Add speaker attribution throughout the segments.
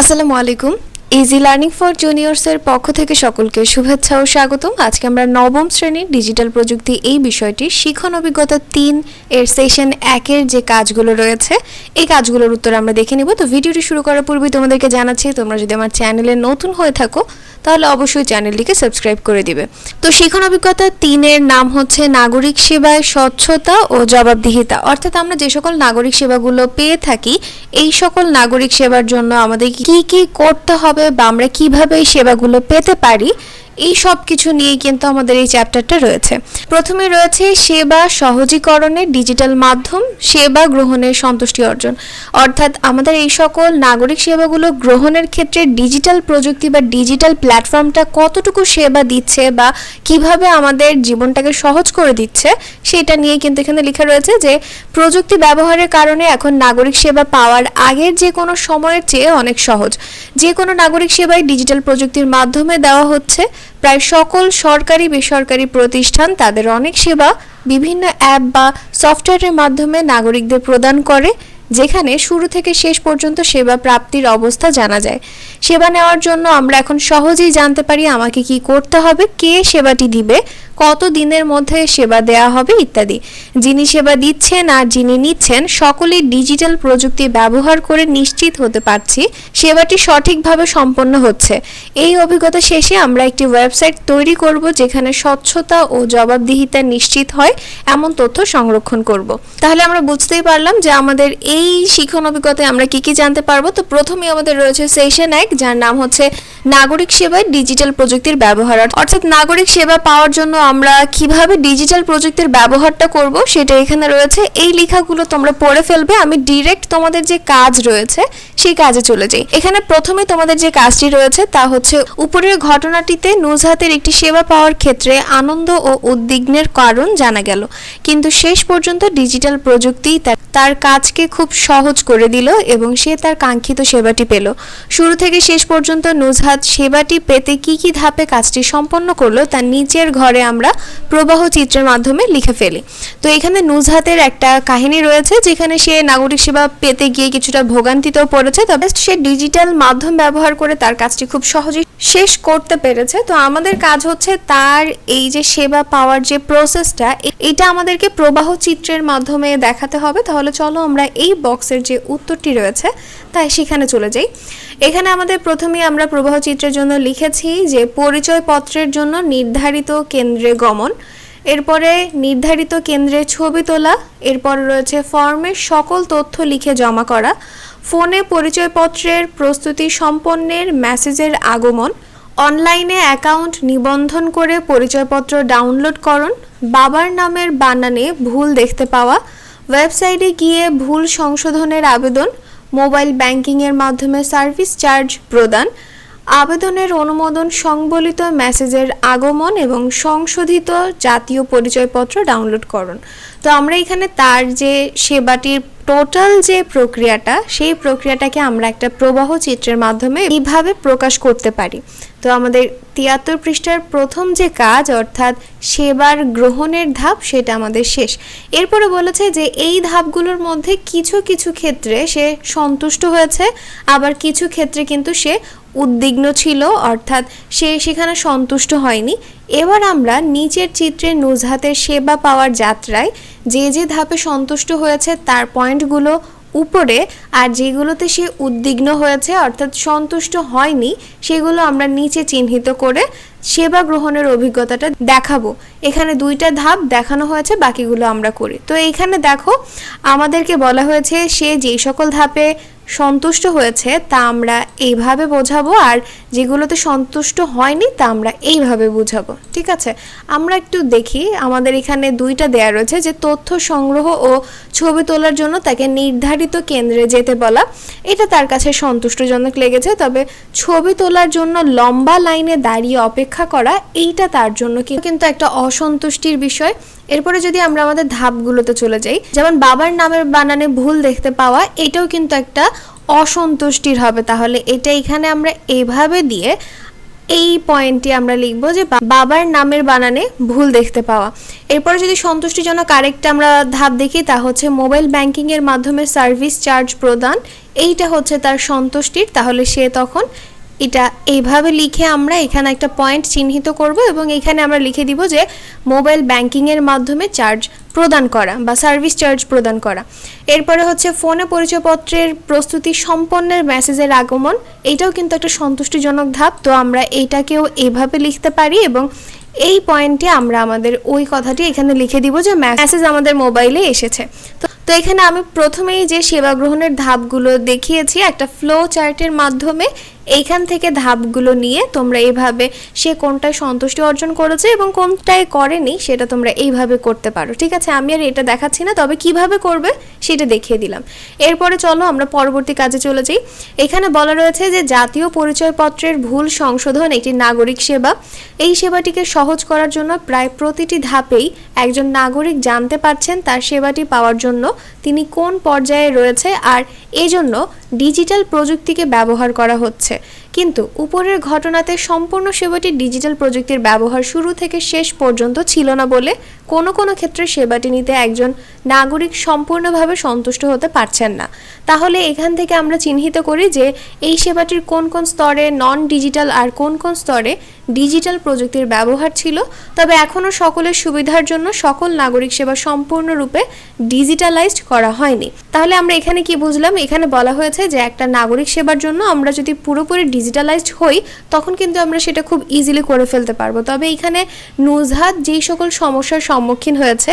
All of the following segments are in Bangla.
Speaker 1: আসসালামু আলাইকুম। ইজি লার্নিং ফর জুনিয়র্সের পক্ষ থেকে সকলকে শুভেচ্ছা ও স্বাগতম। আজকে আমরা নবম শ্রেণির ডিজিটাল প্রযুক্তি এই বিষয়টি শিখন অভিজ্ঞতা তিন এর সেশন একের যে কাজগুলো রয়েছে, এই কাজগুলোর উত্তর আমরা দেখে নিব। তো ভিডিওটি শুরু করার পূর্বে তোমাদেরকে জানাচ্ছি, তোমরা যদি আমার চ্যানেলে নতুন হয়ে থাকো তাহলে অবশ্যই চ্যানেলটিকে সাবস্ক্রাইব করে দিবে। তো শিখন অভিজ্ঞতা তিনের নাম হচ্ছে নাগরিক সেবায় স্বচ্ছতা ও জবাবদিহিতা। অর্থাৎ আমরা যে সকল নাগরিক সেবাগুলো পেয়ে থাকি, এই সকল নাগরিক সেবার জন্য আমাদের কি কি করতে হবে বা আমরা কীভাবে এই সেবাগুলো পেতে পারি এই সব কিছু নিয়েই কিন্তু আমাদের এই চ্যাপ্টারটা রয়েছে। প্রথমে রয়েছে সেবা সহজীকরণের ডিজিটাল মাধ্যম, সেবা গ্রহণের সন্তুষ্টি অর্জন। অর্থাৎ আমাদের এই সকল নাগরিক সেবাগুলো গ্রহণের ক্ষেত্রে ডিজিটাল প্রযুক্তি বা ডিজিটাল প্ল্যাটফর্মটা কতটুকু সেবা দিচ্ছে বা কীভাবে আমাদের জীবনটাকে সহজ করে দিচ্ছে, সেটা নিয়ে কিন্তু এখানে লেখা রয়েছে যে প্রযুক্তি ব্যবহারের কারণে এখন নাগরিক সেবা পাওয়ার আগের যে কোনো সময়ের চেয়ে অনেক সহজ। যে কোনো নাগরিক সেবাই ডিজিটাল প্রযুক্তির মাধ্যমে দেওয়া হচ্ছে। প্রায় সকল সরকারি বেসরকারি প্রতিষ্ঠান তাদের অনেক সেবা বিভিন্ন অ্যাপ বা সফটওয়্যারের মাধ্যমে নাগরিকদের প্রদান করে, যেখানে শুরু থেকে শেষ পর্যন্ত সেবা প্রাপ্তির অবস্থা জানা যায়। সেবা নেওয়ার জন্য আমরা এখন সহজেই জানতে পারি আমাকে কি করতে হবে, কে সেবাটি দিবে কত দিনের মধ্যে সেবা দেওয়া হবে ইত্যাদি। যিনি সেবা দিচ্ছেন আর যিনি নিচ্ছেন, সকলেই ডিজিটাল প্রযুক্তি ব্যবহার করে নিশ্চিত হতে পারছি সেবাটি সঠিকভাবে সম্পন্ন হচ্ছে। এই অভিজ্ঞতা শেষে আমরা একটি ওয়েবসাইট তৈরি করব যেখানে স্বচ্ছতা ও জবাবদিহিতা নিশ্চিত হয়, এমন তথ্য সংরক্ষণ করব। তাহলে আমরা বুঝতেই পারলাম যে আমাদের এই শিখন অভিজ্ঞতায় আমরা কি কি জানতে পারব। তো প্রথমেই আমাদের রয়েছে সেশন এক, যার নাম হচ্ছে নাগরিক সেবায় ডিজিটাল প্রযুক্তির ব্যবহার। অর্থাৎ নাগরিক সেবা পাওয়ার জন্য আমরা কীভাবে ডিজিটাল প্রযুক্তির ব্যবহারটা করব সেটা এখানে রয়েছে। এই লেখাগুলো তোমরা পড়ে ফেলবে। আমি ডিরেক্ট তোমাদের যে কাজ রয়েছে সেই কাজে চলে যাই। এখানে প্রথমে তোমাদের যে কাজটি রয়েছে তা হচ্ছে উপরের ঘটনাটিতে নুজহাতের একটি সেবা পাওয়ার ক্ষেত্রে আনন্দ ও উদ্বিগ্নের কারণ জানা গেল। কিন্তু শেষ পর্যন্ত ডিজিটাল প্রযুক্তি তার কাজকে খুব সহজ করে দিল এবং সে তার কাঙ্ক্ষিত সেবাটি পেল। শুরু থেকে শেষ পর্যন্ত নুজহাত সেবাটি পেতে কি কি ধাপে কাজটি সম্পন্ন করল তার নিচের ঘরে আমরা প্রবাহ চিত্রের মাধ্যমে লিখে ফেলি। তো এখানে নুজহাতের একটা কাহিনী রয়েছে, যেখানে সে নাগরিক সেবা পেতে গিয়ে কিছুটা ভোগান্তিতেও পড়েছে, তবে সে ডিজিটাল মাধ্যম ব্যবহার করে তার কাজটি খুব সহজেই শেষ করতে পেরেছে। তো আমাদের কাজ হচ্ছে তার এই যে সেবা পাওয়ার যে প্রসেসটা, এটা আমাদেরকে প্রবাহ চিত্রের মাধ্যমে দেখাতে হবে। তাহলে চলো আমরা এই বক্সের যে উত্তরটি রয়েছে, তাই সেখানে চলে যাই। এখানে আমাদের প্রথমে আমরা প্রবাহ চিত্রের জন্য লিখেছি যে পরিচয়পত্রের জন্য নির্ধারিত কেন্দ্রে গমন, এরপরে নির্ধারিত কেন্দ্রে ছবি তোলা, এরপর রয়েছে ফর্মের সকল তথ্য লিখে জমা করা, ফোনে পরিচয়পত্রের প্রস্তুতি সম্পন্নের মেসেজের আগমন, অনলাইনে অ্যাকাউন্ট নিবন্ধন করে পরিচয়পত্র ডাউনলোড করুন বাবার নামের বানানে ভুল দেখতে পাওয়া, ওয়েবসাইটে গিয়ে ভুল সংশোধনের আবেদন মোবাইল ব্যাংকিংয়ের মাধ্যমে সার্ভিস চার্জ প্রদান, আবেদনের অনুমোদন, সংবলিত মেসেজের আগমন এবং সংশোধিত জাতীয় পরিচয়পত্র ডাউনলোড করুন। তো আমরা এখানে তার যে সেবাটির টোটাল যে প্রক্রিয়াটা, সেই প্রক্রিয়াটাকে আমরা একটা প্রবাহ চিত্রের মাধ্যমে এইভাবে প্রকাশ করতে পারি। তো আমাদের তিয়াত্তর পৃষ্ঠার প্রথম যে কাজ, অর্থাৎ সেবার গ্রহণের ধাপ, সেটা আমাদের শেষ। এরপরে বলেছে যে এই ধাপগুলোর মধ্যে কিছু কিছু ক্ষেত্রে সে সন্তুষ্ট হয়েছে, আবার কিছু ক্ষেত্রে কিন্তু সে উদ্বিগ্ন ছিল, অর্থাৎ সে সেখানে সন্তুষ্ট হয়নি। এবার আমরা নিচের চিত্রে নুজহাতের সেবা পাওয়ার যাত্রায় যে যে ধাপে সন্তুষ্ট হয়েছে, তার পয়েন্টগুলো উপরে আর যেগুলোতে সে উদ্বিগ্ন হয়েছে, অর্থাৎ সন্তুষ্ট হয়নি, সেগুলো আমরা নিচে চিহ্নিত করে সেবা গ্রহণের অভিজ্ঞতাটা দেখাবো। এখানে দুইটা ধাপ দেখানো হয়েছে, বাকিগুলো আমরা করি। তো এইখানে দেখো, আমাদেরকে বলা হয়েছে সে যেই সকল ধাপে সন্তুষ্ট হয়েছে, তা আমরা এইভাবে বোঝাবো, আর যেগুলোতে সন্তুষ্ট হয়নি, তা আমরা এইভাবে বুঝাবো। ঠিক আছে? আমরা একটু দেখি, আমাদের এখানে দুইটা দেয়া রয়েছে, যে তথ্য সংগ্রহ ও ছবি তোলার জন্য তাকে নির্ধারিত কেন্দ্রে যেতে বলা। এটা তার কাছে সন্তুষ্টজনক লেগেছে, তবে ছবি তোলার জন্য লম্বা লাইনে দাঁড়িয়ে অপেক্ষা করা, এইটা তার জন্য কিন্তু একটা অসন্তুষ্টির বিষয়। এরপরে যদি আমরা আমাদের ধাপগুলোতে চলে যাই, যেমন বাবার নামের বানানে ভুল দেখতে পাওয়া, এটাও কিন্তু একটা অসন্তুষ্টির হবে। তাহলে এটা এখানে আমরা এভাবে দিয়ে এই পয়েন্টটি আমরা লিখব যে বাবার নামের বানানে ভুল দেখতে পাওয়া। এরপরে যদি সন্তুষ্টিজনক আরেকটা আমরা ধাপ দেখি, তা হচ্ছে মোবাইল ব্যাংকিং এর মাধ্যমে সার্ভিস চার্জ প্রদান। এইটা হচ্ছে তার সন্তুষ্টির। তাহলে সে তখন এটা এইভাবে লিখে আমরা এখানে একটা পয়েন্ট চিহ্নিত করব এবং এখানে আমরা লিখে দিব যে মোবাইল ব্যাংকিংয়ের মাধ্যমে চার্জ প্রদান করা বা সার্ভিস চার্জ প্রদান করা। এরপরে হচ্ছে ফোনে পরিচয়পত্রের প্রস্তুতি সম্পন্নের মেসেজের আগমন, এটাও কিন্তু একটা সন্তুষ্টিজনক ধাপ। তো আমরা এইটাকেও এইভাবে লিখতে পারি এবং এই পয়েন্টে আমরা আমাদের ওই কথাটি এখানে লিখে দিব যে মেসেজ আমাদের মোবাইলে এসেছে। তো তো এখানে আমি প্রথমেই যে সেবা গ্রহণের ধাপগুলো দেখিয়েছি, একটা ফ্লো চার্টের মাধ্যমে এইখান থেকে ধাপগুলো নিয়ে তোমরা এইভাবে সে কোনটায় সন্তুষ্টি অর্জন করেছে এবং কোনটায় করেনি সেটা তোমরা এইভাবে করতে পারো। ঠিক আছে? আমি আর এটা দেখাচ্ছি না, তবে কীভাবে করবে সেটা দেখিয়ে দিলাম। এরপরে চলো আমরা পরবর্তী কাজে চলে যাই। এখানে বলা রয়েছে যে জাতীয় পরিচয়পত্রের ভুল সংশোধন একটি নাগরিক সেবা। এই সেবাটিকে সহজ করার জন্য প্রায় প্রতিটি ধাপেই একজন নাগরিক জানতে পারছেন তার সেবাটি পাওয়ার জন্য তিনি কোন পর্যায়ে রয়েছে আর এজন্য ডিজিটাল প্রযুক্তিকে ব্যবহার করা হচ্ছে। হচ্ছে কিন্তু উপরের ঘটনাতে সম্পূর্ণ সেবাটি ডিজিটাল প্রযুক্তির ব্যবহার শুরু থেকে শেষ পর্যন্ত ছিল না বলে কোনো কোনো ক্ষেত্রে সেবাটি নিতে একজন নাগরিক সম্পূর্ণভাবে সন্তুষ্ট হতে পারছেন না। তাহলে এখান থেকে আমরা চিহ্নিত করি যে এই সেবাটির কোন কোন স্তরে নন ডিজিটাল আর কোন কোন স্তরে ডিজিটাল প্রযুক্তির ব্যবহার ছিল। তবে এখনও সকলের সুবিধার জন্য সকল নাগরিক সেবা সম্পূর্ণরূপে ডিজিটালাইজড করা হয়নি। তাহলে আমরা এখানে কি বুঝলাম? এখানে বলা হয়েছে যে একটা নাগরিক সেবার জন্য আমরা যদি পুরোপুরি ডিজিটালাইজড হই, তখন কিন্তু আমরা সেটা খুব ইজিলি করে ফেলতে পারব। তবে এখানে নুজহাত যেই সকল সমস্যার সম্মুখীন হয়েছে,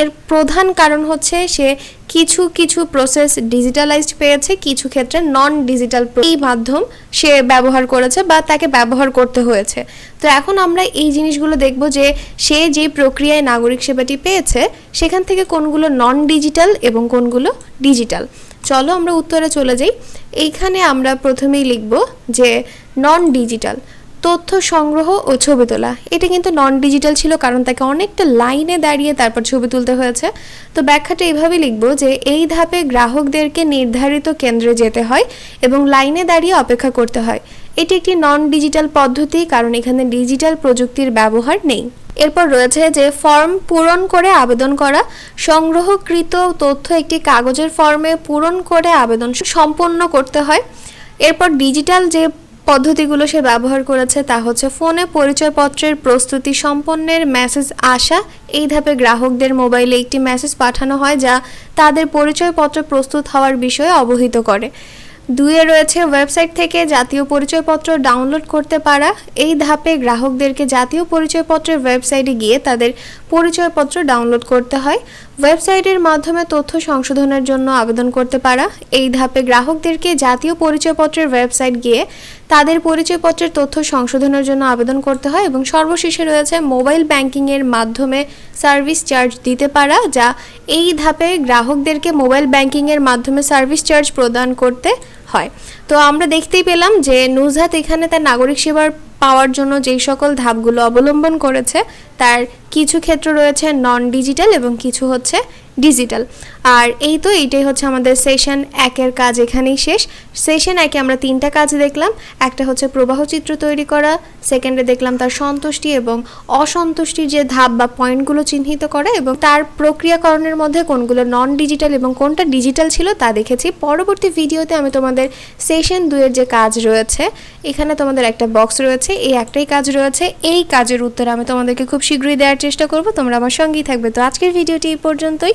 Speaker 1: এর প্রধান কারণ হচ্ছে সে কিছু কিছু প্রসেস ডিজিটালাইজড পেয়েছে, কিছু ক্ষেত্রে নন ডিজিটাল এই মাধ্যম সে ব্যবহার করেছে বা তাকে ব্যবহার করতে হয়েছে। তো এখন আমরা এই জিনিসগুলো দেখব যে সে যে প্রক্রিয়ায় নাগরিক সেবাটি পেয়েছে, সেখান থেকে কোনগুলো নন ডিজিটাল এবং কোনগুলো ডিজিটাল চলো আমরা উত্তরে চলে যাই। এইখানে আমরা প্রথমেই লিখব যে নন ডিজিটাল তথ্য সংগ্রহ ও ছবি তোলা। এটা কিন্তু নন ডিজিটাল ছিল কারণ তাকে অনেকটা লাইনে দাঁড়িয়ে তারপর ছবি তুলতে হয়েছে। তো ব্যাখ্যাটা এইভাবে লিখব যে এই ধাপে গ্রাহকদেরকে নির্ধারিত কেন্দ্রে যেতে হয় এবং লাইনে দাঁড়িয়ে অপেক্ষা করতে হয়। এটি একটি নন ডিজিটাল পদ্ধতি কারণ এখানে ডিজিটাল প্রযুক্তির ব্যবহার নেই। এরপর রয়েছে যে ফর্ম পূরণ করে আবেদন করা। সংগ্রহকৃত তথ্য একটি কাগজের ফর্মে পূরণ করে আবেদন সম্পন্ন করতে হয়। এরপর ডিজিটাল যে পদ্ধতিগুলো সে ব্যবহার করেছে তা হচ্ছে ফোনে পরিচয়পত্রের প্রস্তুতি সম্পন্নের মেসেজ আসা। এই ধাপে গ্রাহকদের মোবাইলে একটি মেসেজ পাঠানো হয় যা তাদের পরিচয়পত্র প্রস্তুত হওয়ার বিষয়ে অবহিত করে। দুয়ে রয়েছে ওয়েবসাইট থেকে জাতীয় পরিচয়পত্র ডাউনলোড করতে পারা। এই ধাপে গ্রাহকদেরকে জাতীয় পরিচয়পত্রের ওয়েবসাইটে গিয়ে তাদের পরিচয়পত্র ডাউনলোড করতে হয়। ওয়েবসাইটের মাধ্যমে তথ্য সংশোধনের জন্য আবেদন করতে পারা। এই ধাপে গ্রাহকদেরকে জাতীয় পরিচয়পত্রের ওয়েবসাইট গিয়ে তাদের পরিচয়পত্রের তথ্য সংশোধনের জন্য আবেদন করতে হয় এবং সর্বশেষে রয়েছে মোবাইল ব্যাংকিংয়ের মাধ্যমে সার্ভিস চার্জ দিতে পারা, যা এই ধাপে গ্রাহকদেরকে মোবাইল ব্যাংকিংয়ের মাধ্যমে সার্ভিস চার্জ প্রদান করতে হয়। তো আমরা দেখতেই পেলাম যে নুজহাত এখানে তার নাগরিক সেবার পাওয়ার জন্য যেই সকল ধাপগুলো অবলম্বন করেছে, তার কিছু ক্ষেত্র রয়েছে নন ডিজিটাল এবং কিছু হচ্ছে ডিজিটাল আর এই তো এইটাই হচ্ছে আমাদের সেশন একের কাজ এখানেই শেষ। সেশন একে আমরা তিনটা কাজ দেখলাম। একটা হচ্ছে প্রবাহ চিত্র তৈরি করা সেকেন্ডে দেখলাম তার সন্তুষ্টি এবং অসন্তুষ্টির যে ধাপ বা পয়েন্টগুলো চিহ্নিত করা এবং তার প্রক্রিয়াকরণের মধ্যে কোনগুলো নন ডিজিটাল এবং কোনটা ডিজিটাল ছিল তা দেখেছি। পরবর্তী ভিডিওতে আমি তোমাদের সেশন দুয়ের যে কাজ রয়েছে, এখানে তোমাদের একটা বক্স রয়েছে, এই একটাই কাজ রয়েছে। এই কাজের উত্তর আমি তোমাদেরকে খুব শীঘ্রই দেওয়ার চেষ্টা করব। তোমরা আমার সঙ্গেই থাকবে। তো আজকের ভিডিওটি এই পর্যন্তই।